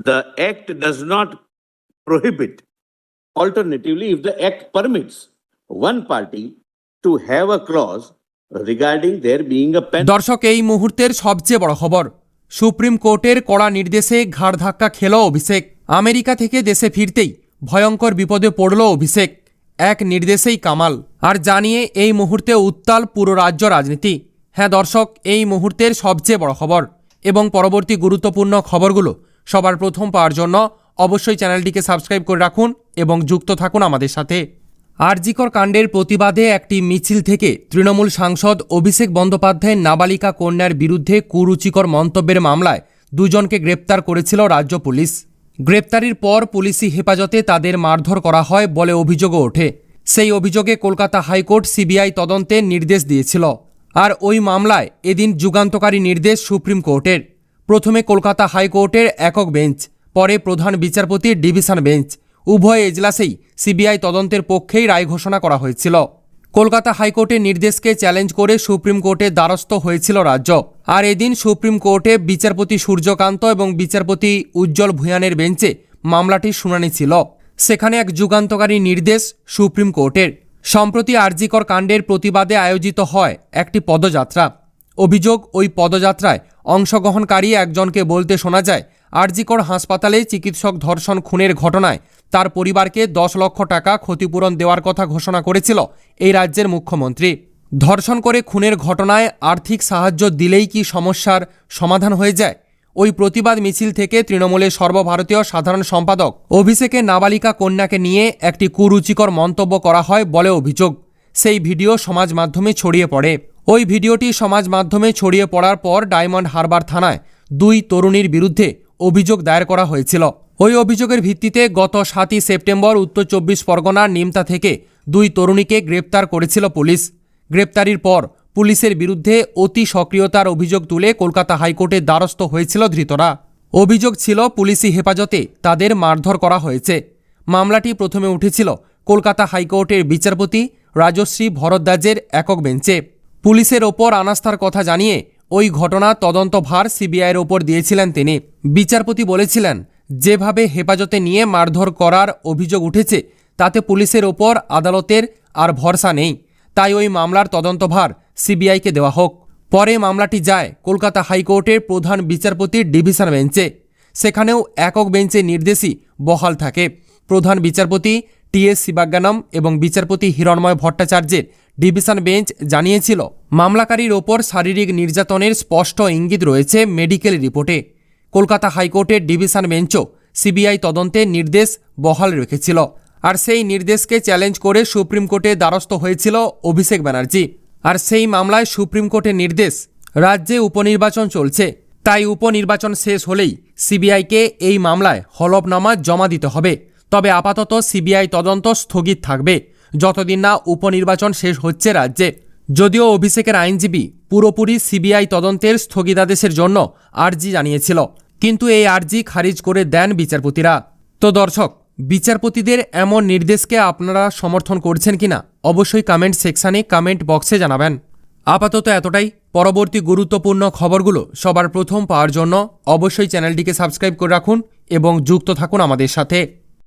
the act does not prohibit. Alternatively, if the act permits one party to have a clause regarding there being a pen. দর্শক এই মুহূর্তের সবচেয়ে বড় খবর supreme কোর্টের কড়া নির্দেশে ঘাড় ধাক্কা খেল অভিষেক আমেরিকা থেকে দেশে ফিরতেই ভয়ঙ্কর বিপদে পড়ল অভিষেক এক নির্দেশেই কামাল আর জানিয়ে এই মুহূর্তে উত্তাল পুরো রাজ্য রাজনীতি হ্যাঁ দর্শক এই মুহূর্তের সবচেয়ে বড় খবর এবং পরবর্তী গুরুত্বপূর্ণ খবরগুলো সবার প্রথম পাওয়ার জন্য অবশ্যই চ্যানেলটিকে সাবস্ক্রাইব করে রাখুন এবং যুক্ত থাকুন আমাদের সাথে। আরজিকর কাণ্ডের প্রতিবাদে একটি মিছিল থেকে তৃণমূল সাংসদ অভিষেক বন্দ্যোপাধ্যায়ের নাবালিকা কন্যার বিরুদ্ধে কুরুচিকর মন্তব্যের মামলায় দুজনকে গ্রেপ্তার করেছিল রাজ্য পুলিশ। গ্রেপ্তারির পর পুলিশি হেফাজতে তাদের মারধর করা হয় বলে অভিযোগও ওঠে। সেই অভিযোগে কলকাতা হাইকোর্ট সিবিআই তদন্তের নির্দেশ দিয়েছিল। আর ওই মামলায় এদিন যুগান্তকারী নির্দেশ সুপ্রিম কোর্টের। প্রথমে কলকাতা হাইকোর্টের একক বেঞ্চ, পরে প্রধান বিচারপতির ডিভিশন বেঞ্চ। উভয় এজলাসেই সিবিআই তদন্তের পক্ষেই রায় ঘোষণা করা হয়েছিল। কলকাতা হাইকোর্টের নির্দেশকে চ্যালেঞ্জ করে সুপ্রিম কোর্টে দ্বারস্থ হয়েছিল রাজ্য। আর এদিন সুপ্রিম কোর্টে বিচারপতি সূর্যকান্ত এবং বিচারপতি উজ্জ্বল ভূয়ানের বেঞ্চে মামলাটির শুনানি ছিল। সেখানে এক যুগান্তকারী নির্দেশ সুপ্রিম কোর্টের। সম্প্রতি আরজিকর কাণ্ডের প্রতিবাদে আয়োজিত হয় একটি পদযাত্রা। অভিযোগ, ওই পদযাত্রায় অংশগ্রহণকারী একজনকে বলতে শোনা যায়, আরজিকর হাসপাতালে চিকিৎসক ধর্ষণ খুনের ঘটনায় তার পরিবারকে দশ লক্ষ টাকা ক্ষতিপূরণ দেওয়ার কথা ঘোষণা করেছিল এই রাজ্যের মুখ্যমন্ত্রী। ধর্ষণ করে খুনের ঘটনায় আর্থিক সাহায্য দিলেই কি সমস্যার সমাধান হয়ে যায়? ওই প্রতিবাদ মিছিল থেকে তৃণমূলের সর্বভারতীয় সাধারণ সম্পাদক অভিষেকের নাবালিকা কন্যাকে নিয়ে একটি কুরুচিকর মন্তব্য করা হয় বলে অভিযোগ। সেই ভিডিও সমাজ মাধ্যমে ছড়িয়ে পড়ে। ওই ভিডিওটি সমাজ মাধ্যমে ছড়িয়ে পড়ার পর ডায়মন্ড হারবার থানায় দুই তরুণীর বিরুদ্ধে অভিযোগ দায়ের করা হয়েছিল। ওই অভিযোগের ভিত্তিতে গত সাতই সেপ্টেম্বর উত্তর চব্বিশ পরগনার নিমতা থেকে দুই তরুণীকে গ্রেপ্তার করেছিল পুলিশ। গ্রেপ্তারির পর পুলিশের বিরুদ্ধে অতি সক্রিয়তার অভিযোগ তুলে কলকাতা হাইকোর্টের দ্বারস্থ হয়েছিল ধৃতরা। অভিযোগ ছিল পুলিশি হেফাজতে তাদের মারধর করা হয়েছে। মামলাটি প্রথমে উঠেছিল কলকাতা হাইকোর্টের বিচারপতি রাজশ্রী ভরদ্বাজের একক বেঞ্চে। পুলিশের ওপর আনাস্থার কথা জানিয়ে ওই ঘটনা তদন্তভার সিবিআইয়ের ওপর দিয়েছিলেন তিনি। বিচারপতি বলেছিলেন, যেভাবে হেফাজতে নিয়ে মারধর করার অভিযোগ উঠেছে, তাতে পুলিশের ওপর আদালতের আর ভরসা নেই। তাই ওই মামলার তদন্তভার সিবিআইকে দেওয়া হোক। পরে মামলাটি যায় কলকাতা হাইকোর্টের প্রধান বিচারপতির ডিভিশন বেঞ্চে। সেখানেও একক বেঞ্চে নির্দেশই বহাল থাকে। প্রধান বিচারপতি টি এস শিবাজ্ঞানম এবং বিচারপতি হিরণময় ভট্টাচার্যের ডিভিশন বেঞ্চ জানিয়েছিল, মামলাকারীর ওপর শারীরিক নির্যাতনের স্পষ্ট ইঙ্গিত রয়েছে মেডিকেল রিপোর্টে। কলকাতা হাইকোর্টের ডিভিশন বেঞ্চও সিবিআই তদন্তের নির্দেশ বহাল রেখেছিল, আর সেই নির্দেশকে চ্যালেঞ্জ করে সুপ্রিম কোর্টে দ্বারস্থ হয়েছিল অভিষেক ব্যানার্জি। আর সেই মামলায় সুপ্রিম কোর্টের নির্দেশ, রাজ্যে উপনির্বাচন চলছে, তাই উপনির্বাচন শেষ হলেই সিবিআইকে এই মামলায় হলফনামা জমা দিতে হবে। তবে আপাতত সিবিআই তদন্ত স্থগিত থাকবে। যতদিন না উপনির্বাচন শেষ হচ্ছে রাজ্যে। যদিও অভিষেকের আইনজীবী পুরোপুরি সিবিআই তদন্তের স্থগিতাদেশের জন্য আর্জি জানিয়েছিল, কিন্তু এই আর্জি খারিজ করে দেন বিচারপতিরা। তো দর্শক, বিচারপতিদের এমন নির্দেশকে আপনারা সমর্থন করছেন কিনা, অবশ্যই কমেন্ট সেকশানে কমেন্ট বক্সে জানাবেন। আপাতত এতটাই। পরবর্তী গুরুত্বপূর্ণ খবরগুলো সবার প্রথম পাওয়ার জন্য অবশ্যই চ্যানেলটিকে সাবস্ক্রাইব করে রাখুন এবং যুক্ত থাকুন আমাদের সাথে।